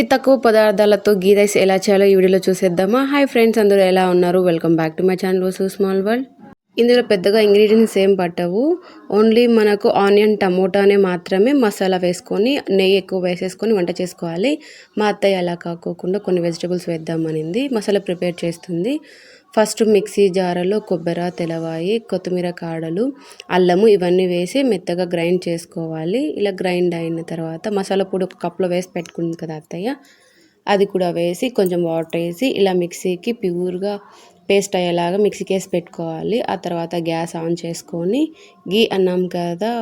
అతి తక్కువ పదార్థాలతో గీ రైస్ ఎలా చేయాలో ఈ వీడియోలో చూసేద్దామా? హాయ్ ఫ్రెండ్స్ అందరూ ఎలా ఉన్నారు? Welcome back to my channel Vasu small world ఇందులో పెద్దగా ఇంగ్రీడియంట్స్ ఏం పట్టవు. ఓన్లీ మనకు ఆనియన్ టమోటానే మాత్రమే మసాలా వేసుకొని నెయ్యి ఎక్కువ వేసేసుకొని వంట చేసుకోవాలి. మా అత్తయ్య అలా కాకోకుండా కొన్ని వెజిటబుల్స్ వేద్దామనింది మసాలా ప్రిపేర్ చేస్తుంది. ఫస్ట్ మిక్సీ జారలో కొబ్బరి తెలవాయి కొత్తిమీర కాడలు అల్లము ఇవన్నీ వేసి మెత్తగా గ్రైండ్ చేసుకోవాలి. ఇలా గ్రైండ్ అయిన తర్వాత మసాలా పొడి ఒక కప్లో వేసి పెట్టుకుంది కదా అత్తయ్య. అది కూడా వేసి కొంచెం వాటర్ వేసి ఇలా మిక్సీకి ప్యూర్గా పేస్ట్ అయ్యేలాగా మిక్సీకి వేసి పెట్టుకోవాలి. ఆ తర్వాత గ్యాస్ ఆన్ చేసుకొని గీ అన్నాం కదా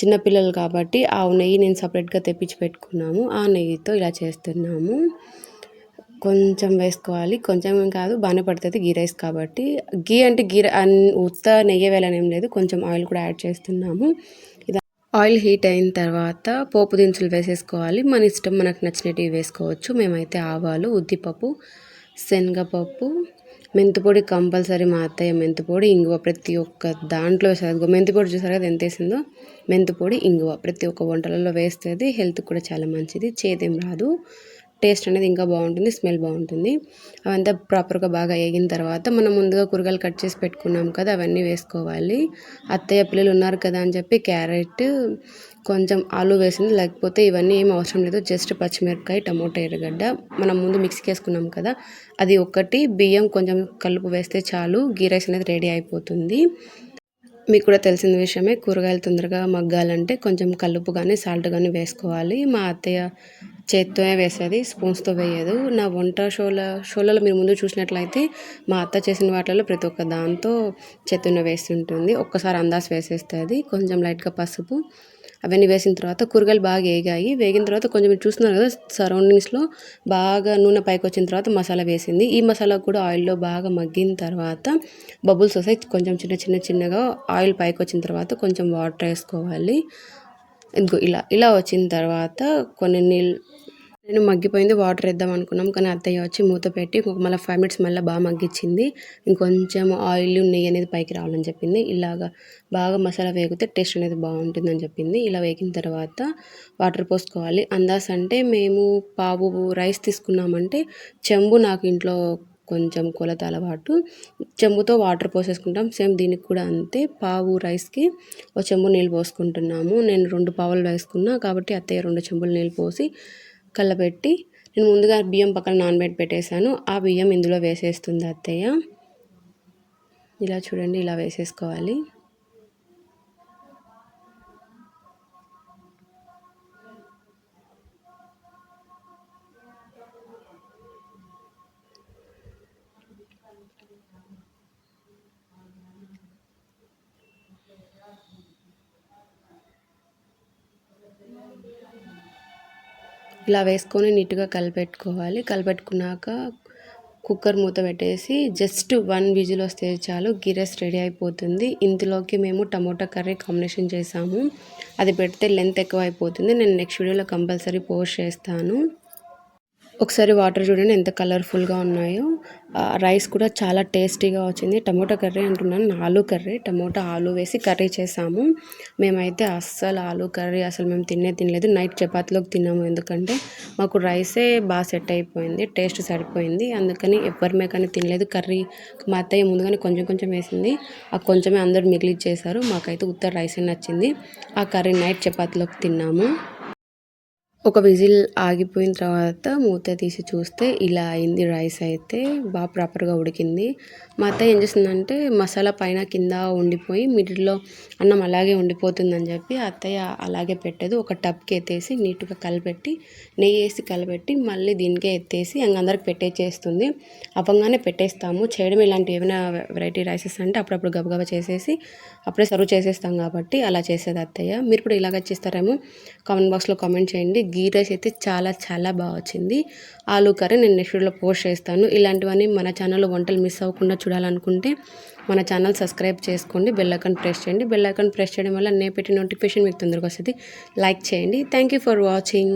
చిన్నపిల్లలు కాబట్టి ఆ నెయ్యి నేను సపరేట్గా తెప్పించి పెట్టుకున్నాము. ఆ నెయ్యితో ఇలా చేస్తున్నాము. కొంచెం వేసుకోవాలి. కొంచెం కాదు బాగానే పడుతుంది గీ రైస్ కాబట్టి. గీ అంటే గీ ఉత్త నెయ్యి వేయాలనేం లేదు. కొంచెం ఆయిల్ కూడా యాడ్ చేస్తున్నాము. ఇది ఆయిల్ హీట్ అయిన తర్వాత పోపు దినుసులు వేసేసుకోవాలి. మన ఇష్టం మనకు నచ్చినవి వేసుకోవచ్చు. మేమైతే ఆవాలు ఉద్దిపప్పు శనగపప్పు మెంతిపొడి కంపల్సరీ మా అత్తయ్య మెంతిపొడి ఇంగువ ప్రతి ఒక్క దాంట్లో వేసేది మెంతిపొడి చూసారు కదా ఎంత వేసిందో? మెంతిపొడి ఇంగువ ప్రతి ఒక్క వంటలలో వేస్తుంది హెల్త్ కూడా చాలా మంచిది చేదేం రాదు. టేస్ట్ అనేది ఇంకా బాగుంటుంది స్మెల్ బాగుంటుంది. అవంతా ప్రాపర్గా బాగా వేగిన తర్వాత మనం ముందుగా కూరగాయలు కట్ చేసి పెట్టుకున్నాం కదా అవన్నీ వేసుకోవాలి. అత్తయ్య పిల్లలు ఉన్నారు కదా అని చెప్పి క్యారెట్ కొంచెం ఆలు వేసింది లేకపోతే ఇవన్నీ ఏం అవసరం లేదు. జస్ట్ పచ్చిమిరపకాయ టమోటా ఎర్రగడ్డ మనం ముందు మిక్సీకి వేసుకున్నాం కదా అది ఒకటి. బియ్యం కొంచెం కలుపు వేస్తే చాలు గీ రైస్ అనేది రెడీ అయిపోతుంది. మీకు కూడా తెలిసిన విషయమే కూరగాయలు తొందరగా మగ్గాలంటే కొంచెం కలుపు కానీ సాల్ట్ కానీ వేసుకోవాలి. మా అత్తయ్య చేత్తోనే వేసేది స్పూన్స్తో వేయదు. నా వంట షోల షోలలో మీరు ముందు చూసినట్లయితే మా అత్త చేసిన వాటిలో ప్రతి ఒక్క దాంతో చేత్తోనే వేస్తుంటుంది. ఒక్కసారి అందాస్ వేసేస్తుంది. కొంచెం లైట్గా పసుపు అవన్నీ వేసిన తర్వాత కూరగాయలు బాగా వేగాయి వేగిన తర్వాత కొంచెం చూస్తున్నారు కదా సరౌండింగ్స్లో బాగా నూనె పైకి వచ్చిన తర్వాత మసాలా వేసింది. ఈ మసాలా కూడా ఆయిల్లో బాగా మగ్గిన తర్వాత బబుల్స్ వస్తాయి. కొంచెం చిన్న చిన్న చిన్నగా ఆయిల్ పైకి వచ్చిన తర్వాత కొంచెం వాటర్ వేసుకోవాలి. ఇదిగో ఇలా ఇలా వచ్చిన తర్వాత కొన్ని నీళ్ళు నేను మగ్గిపోయింది వాటర్ వేద్దాం అనుకున్నాం. కానీ అత్తయ్య వచ్చి మూత పెట్టి ఒక మళ్ళీ ఫైవ్ మినిట్స్ మళ్ళీ బాగా మగ్గించింది. ఇంకొంచెం ఆయిల్ నెయ్యి అనేది పైకి రావాలని చెప్పింది. ఇలాగా బాగా మసాలా వేగితే టేస్ట్ అనేది బాగుంటుందని చెప్పింది. ఇలా వేగిన తర్వాత వాటర్ పోసుకోవాలి. అందాస్ అంటే మేము పావు రైస్ తీసుకున్నామంటే చెంబు నాకు ఇంట్లో కొంచెం కొలత అలవాటు చెంబుతో వాటర్ పోసేసుకుంటాం. సేమ్ దీనికి కూడా అంతే. పావు రైస్కి ఒక చెంబు నీళ్ళు పోసుకుంటున్నాము. నేను రెండు పావులు వేసుకున్నా కాబట్టి అత్తయ్య రెండు చెంబులు నీళ్ళు పోసి కళ్ళపెట్టి నేను ముందుగా బియ్యం పక్కన నానబెట్టి పెట్టేశాను. ఆ బియ్యం ఇందులో వేసేస్తుంది అత్తయ్య. ఇలా చూడండి ఇలా వేసేసుకోవాలి. ఇలా వేసుకొని నీట్గా కలిపెట్టుకోవాలి. కలిపెట్టుకున్నాక కుక్కర్ మూత పెట్టేసి జస్ట్ వన్ విజిల్ వస్తే చాలు గిరెస్ రెడీ అయిపోతుంది. ఇందులోకి మేము టమోటా కర్రీ కాంబినేషన్ చేసాము. అది పెడితే లెంత్ ఎక్కువ అయిపోతుంది. నేను నెక్స్ట్ వీడియోలో కంపల్సరీ పోస్ట్ చేస్తాను. ఒకసారి వాటర్ చూడండి ఎంత కలర్ఫుల్గా ఉన్నాయో. రైస్ కూడా చాలా టేస్టీగా వచ్చింది. టమోటా కర్రీ అంటున్నాను ఆలు కర్రీ. టమోటా ఆలు వేసి కర్రీ చేసాము. మేమైతే అస్సలు ఆలు కర్రీ అసలు మేము తినే తినలేదు. నైట్ చపాతీలోకి తిన్నాము ఎందుకంటే మాకు రైసే బాగా సెట్ అయిపోయింది టేస్ట్ సరిపోయింది. అందుకని ఎవరిమే కానీ తినలేదు. కర్రీ మా అత్తయ్య ముందుగానే కొంచెం కొంచెం వేసింది. ఆ కొంచెమే అందరూ మిగిలిచ్చేసారు. మాకైతే ఉత్తర రైసే నచ్చింది. ఆ కర్రీ నైట్ చపాతీలోకి తిన్నాము. ఒక విజిల్ ఆగిపోయిన తర్వాత మూత తీసి చూస్తే ఇలా అయింది రైస్ అయితే. బాగా ప్రాపర్గా ఉడికింది. మా అత్త ఏం చేస్తుందంటే మసాలా పైన కింద ఉండిపోయి మిడిల్లో అన్నం అలాగే ఉండిపోతుందని చెప్పి అత్తయ్య అలాగే పెట్టదు. ఒక టబ్కి ఎత్తేసి నీట్గా కలిపెట్టి నెయ్యి వేసి కలిపెట్టి మళ్ళీ దీనికే ఎత్తేసి అందరికి పెట్టేసేస్తుంది. అపంగానే పెట్టేస్తాము. చేయడం ఇలాంటి ఏమైనా వెరైటీ రైసెస్ అంటే అప్పుడప్పుడు గబగబా చేసేసి అప్పుడే సర్వ్ చేసేస్తాం కాబట్టి అలా చేసేది అత్తయ్య. మీరు కూడా ఇలాగ చేస్తారేమో? కామెంట్ బాక్స్లో కామెంట్ చేయండి. గీ రైస్ అయితే చాలా చాలా బాగా వచ్చింది. ఆలు కర్రీ నేను నెక్స్ట్ వీడియోలో పోస్ట్ చేస్తాను. ఇలాంటివన్నీ మన ఛానల్లో వంటలు మిస్ అవ్వకుండా చూడాలనుకుంటే మన ఛానల్ సబ్స్క్రైబ్ చేసుకోండి బెల్ ఐకాన్ ప్రెస్ చేయండి. బెల్ ఐకాన్ ప్రెస్ చేయడం వల్ల నేను పెట్టి నోటిఫికేషన్ మీకు తొందరగా వస్తుంది. లైక్ చేయండి. Thank you for watching